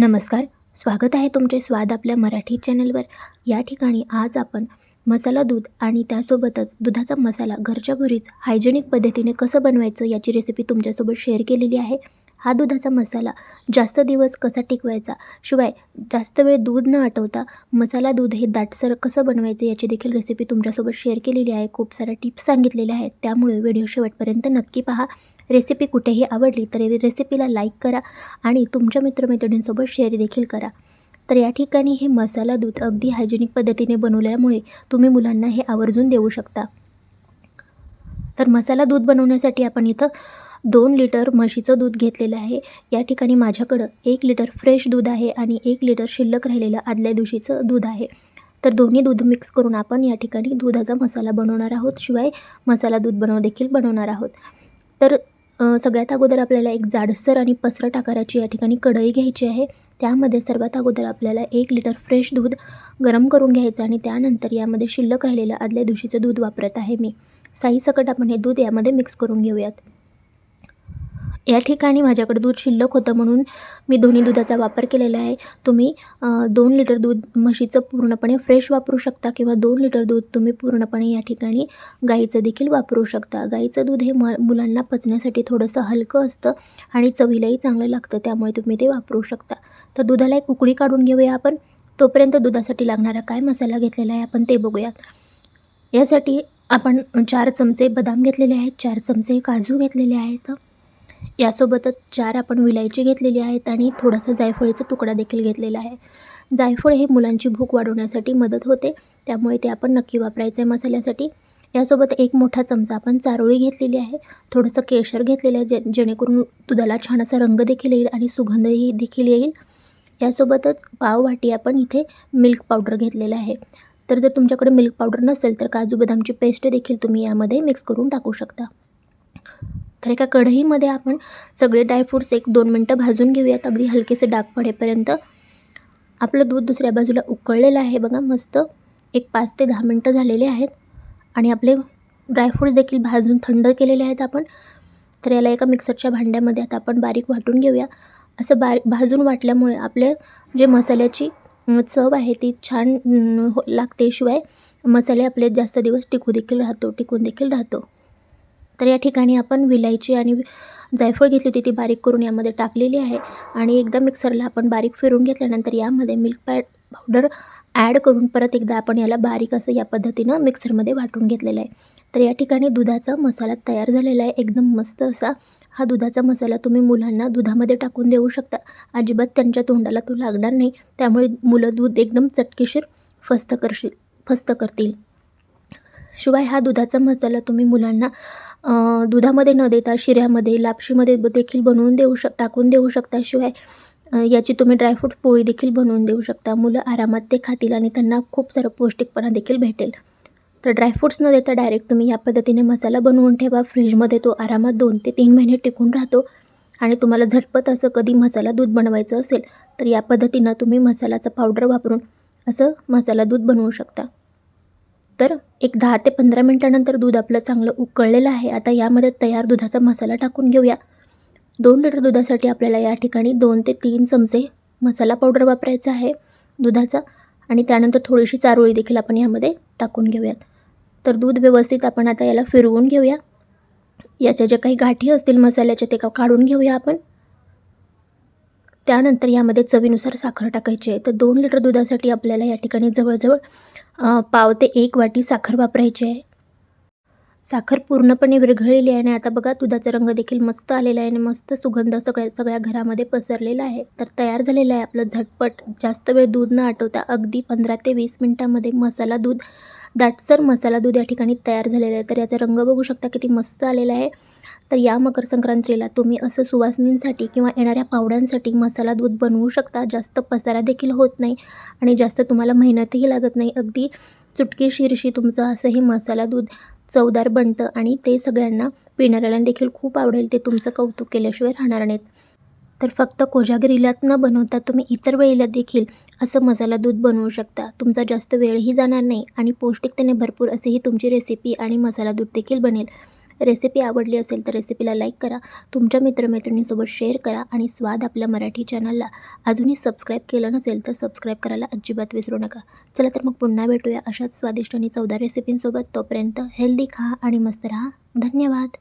नमस्कार स्वागत आहे तुमचे स्वाद आपल्या मराठी चॅनलवर. या ठिकाणी आज आपण मसाला दूध आणि त्यासोबतच दुधाचा मसाला घरच्या घरीच हायजेनिक पद्धतीने कसं बनवायचं याची रेसिपी तुमच्यासोबत शेअर केलेली आहे. हा दुधाचा मसाला जास्त दिवस कसा टिकवायचा शिवाय जास्त वेळ दूध न आटवता मसाला दूध हे दाटसर कसं बनवायचं याची देखील रेसिपी तुमच्यासोबत शेअर केलेली आहे. खूप साऱ्या टिप्स सांगितलेल्या आहेत त्यामुळे व्हिडिओ शेवटपर्यंत नक्की पहा. रेसिपी कुठेही आवडली तर रेसिपीला लाईक करा आणि तुमच्या मित्रमैत्रिणींसोबत शेअर देखील करा. तर या ठिकाणी हे मसाला दूध अगदी हायजेनिक पद्धतीने बनवल्यामुळे तुम्ही मुलांना हे आवर्जून देऊ शकता. तर मसाला दूध बनवण्यासाठी आपण इथं दोन लिटर म्हशीचं दूध घेतलेलं आहे. या ठिकाणी माझ्याकडं एक लिटर फ्रेश दूध आहे आणि एक लिटर शिल्लक राहिलेलं आदल्या दिवशीचं दूध आहे. तर दोन्ही दूध मिक्स करून आपण या ठिकाणी दुधाचा मसाला बनवणार आहोत. शिवाय मसाला दूध बनव देखील बनवणार आहोत. तर सगळ्यात अगोदर आपल्याला एक जाडसर आणि पसरट आकाराची या ठिकाणी कढई घ्यायची आहे. त्यामध्ये सर्वात अगोदर आपल्याला एक लिटर फ्रेश दूध गरम करून घ्यायचं आणि त्यानंतर यामध्ये शिल्लक राहिलेलं आदल्या दिवशीचं दूध वापरत आहे मी. साईसकट आपण हे दूध यामध्ये मिक्स करून घेऊयात. या ठिकाणी माझ्याकडे दूध शिल्लक होतं म्हणून मी दोन्ही दुधाचा वापर केलेला आहे. तुम्ही दोन लिटर दूध म्हशीचं पूर्णपणे फ्रेश वापरू शकता किंवा दोन लिटर दूध तुम्ही पूर्णपणे या ठिकाणी गाईचं देखील वापरू शकता. गाईचं दूध हे म मुलांना पचण्यासाठी थोडंसं हलकं असतं आणि चवीलाही चांगलं लागतं त्यामुळे तुम्ही ते वापरू शकता. तर दुधाला एक उकळी काढून घेऊया आपण. तोपर्यंत दुधासाठी लागणारा काय मसाला घेतलेला आहे आपण ते बघूया. यासाठी आपण चार चमचे बदाम घेतलेले आहेत चार चमचे काजू घेतलेले आहेत. यासोबतच चार आपण विलायची घेतलेली आहेत आणि थोडासा जायफळीचा तुकडा देखील घेतलेला आहे. जायफळ हे मुलांची भूक वाढवण्यासाठी मदत होते. त्यामुळे ते आपण नक्की वापरायचं आहे मसाल्यासाठी. यासोबत एक मोठा चमचा आपण चारोळी घेतलेली आहे. थोडंसं केशर घेतलेलं आहे जे जेणेकरून दुधाला छान असा रंग देखील येईल आणि सुगंधही देखील येईल. यासोबतच पाव वाटी आपण इथे मिल्क पावडर घेतलेलं आहे. तर जर तुमच्याकडे मिल्क पावडर नसेल तर काजू बदामची पेस्ट देखील तुम्ही यामध्ये मिक्स करून टाकू शकता. तर एका कढईमध्ये आपण सगळे ड्रायफ्रूट्स एक दोन मिनटं भाजून घेऊयात. अगदी हलकेसे डाग पडेपर्यंत. आपलं दूध दुसऱ्या बाजूला उकळलेलं आहे बघा. मस्त एक पाच ते दहा मिनटं झालेले आहेत. आणि आपले ड्रायफ्रूट्स देखील भाजून थंड केलेले आहेत आपण. तर याला एका मिक्सरच्या भांड्यामध्ये आता आपण बारीक वाटून घेऊया. असं बार भाजून वाटल्यामुळे आपले जे मसाल्याची चव आहे ती छान हो लागते. शिवाय मसाले आपले जास्त दिवस टिकू देखील राहतो टिकून देखील राहतो. तर या ठिकाणी आपण विलायची आणि जायफळ घेतली होती ती बारीक करून यामध्ये टाकलेली आहे. आणि एकदा मिक्सरला आपण बारीक फिरून घेतल्यानंतर यामध्ये मिल्क पॅड पावडर ॲड करून परत एकदा आपण याला बारीक असं या पद्धतीनं मिक्सरमध्ये वाटून घेतलेलं आहे. तर या ठिकाणी दुधाचा मसाला तयार झालेला आहे. एकदम मस्त असा हा दुधाचा मसाला तुम्ही मुलांना दुधामध्ये टाकून देऊ शकता. अजिबात त्यांच्या तोंडाला तो लागणार नाही. त्यामुळे मुलं दूध एकदम चटकेशीर फस्त करशील फस्त करतील. शिवाय हा दुधाचा मसाला तुम्ही मुलांना दुधामध्ये न देता शिऱ्यामध्ये लापशीमध्ये देखील बनवून देऊ शक टाकून देऊ शकता. शिवाय याची तुम्ही ड्रायफ्रूट पोळी देखील बनवून देऊ शकता. मुलं आरामात ते खातील आणि त्यांना खूप सारं पौष्टिकपणा देखील भेटेल. तर ड्रायफ्रूट्स न देता डायरेक्ट तुम्ही या पद्धतीने मसाला बनवून ठेवा. फ्रीजमध्ये तो आरामात दोन ते तीन महिने टिकून राहतो आणि तुम्हाला झटपट असं कधी मसाला दूध बनवायचं असेल तर या पद्धतीनं तुम्ही मसाल्याचा पावडर वापरून असं मसाला दूध बनवू शकता. तर एक दहा ते पंधरा मिनटानंतर दूध आपलं चांगलं उकळलेलं आहे. आता यामध्ये तयार दुधाचा मसाला टाकून घेऊया. दोन लिटर दुधासाठी आपल्याला या ठिकाणी दोन ते तीन चमचे मसाला पावडर वापरायचा आहे दुधाचा. आणि त्यानंतर थोडीशी चारोळी देखील आपण यामध्ये टाकून घेऊयात. तर दूध व्यवस्थित आपण आता याला फिरवून घेऊया. याच्या ज्या काही गाठी असतील मसाल्याच्या ते का काढून घेऊया आपण. त्यानंतर यामध्ये चवीनुसार साखर टाकायची आहे. तर दोन लिटर दुधासाठी आपल्याला या ठिकाणी जवळजवळ पाव ते एक वाटी साखर वापरायची आहे. साखर पूर्णपणे विरघळलेली आहे आणि आता बघा दुधाचा रंग देखील मस्त आलेला आहे आणि मस्त सुगंध सगळ्या सगळ्या घरामध्ये पसरलेला आहे. तर तयार झालेलं आहे आपलं झटपट जास्त वेळ दूध न आटवता अगदी पंधरा ते वीस मिनटामध्ये मसाला दूध दाटसर मसाला दूध या ठिकाणी तयार झालेलं आहे. तर याचा रंग बघू शकता किती मस्त आलेला आहे. तर या मकर संक्रांतीला तुम्ही असं सुवासनींसाठी किंवा येणाऱ्या पाहुण्यांसाठी मसाला दूध बनवू शकता. जास्त पसारा देखील होत नाही आणि जास्त तुम्हाला मेहनतही लागत नाही. अगदी चुटकीशीरशी तुमचं असं हे मसाला दूध चवदार बनतं आणि ते सगळ्यांना पिणाऱ्याला देखील खूप आवडेल. ते तुमचं कौतुक केल्याशिवाय राहणार नाहीत. तर फक्त कोजागिरीलाच न बनवता तुम्ही इतर वेळेला देखील असं मसाला दूध बनवू शकता. तुमचा जास्त वेळही जाणार नाही आणि पौष्टिकतेने भरपूर असेही ही तुमची रेसिपी आणि मसाला दूध देखील बनेल. रेसिपी आवडली असेल तर रेसिपीला लाईक करा तुमच्या मित्रमैत्रिणींसोबत शेअर करा आणि स्वाद आपल्या मराठी चॅनलला अजूनही सबस्क्राईब केलं नसेल तर सबस्क्राईब करायला अजिबात विसरू नका. चला तर मग पुन्हा भेटूया अशाच स्वादिष्ट आणि चौदा रेसिपींसोबत तोपर्यंत हेल्दी खा आणि मस्त राहा. धन्यवाद.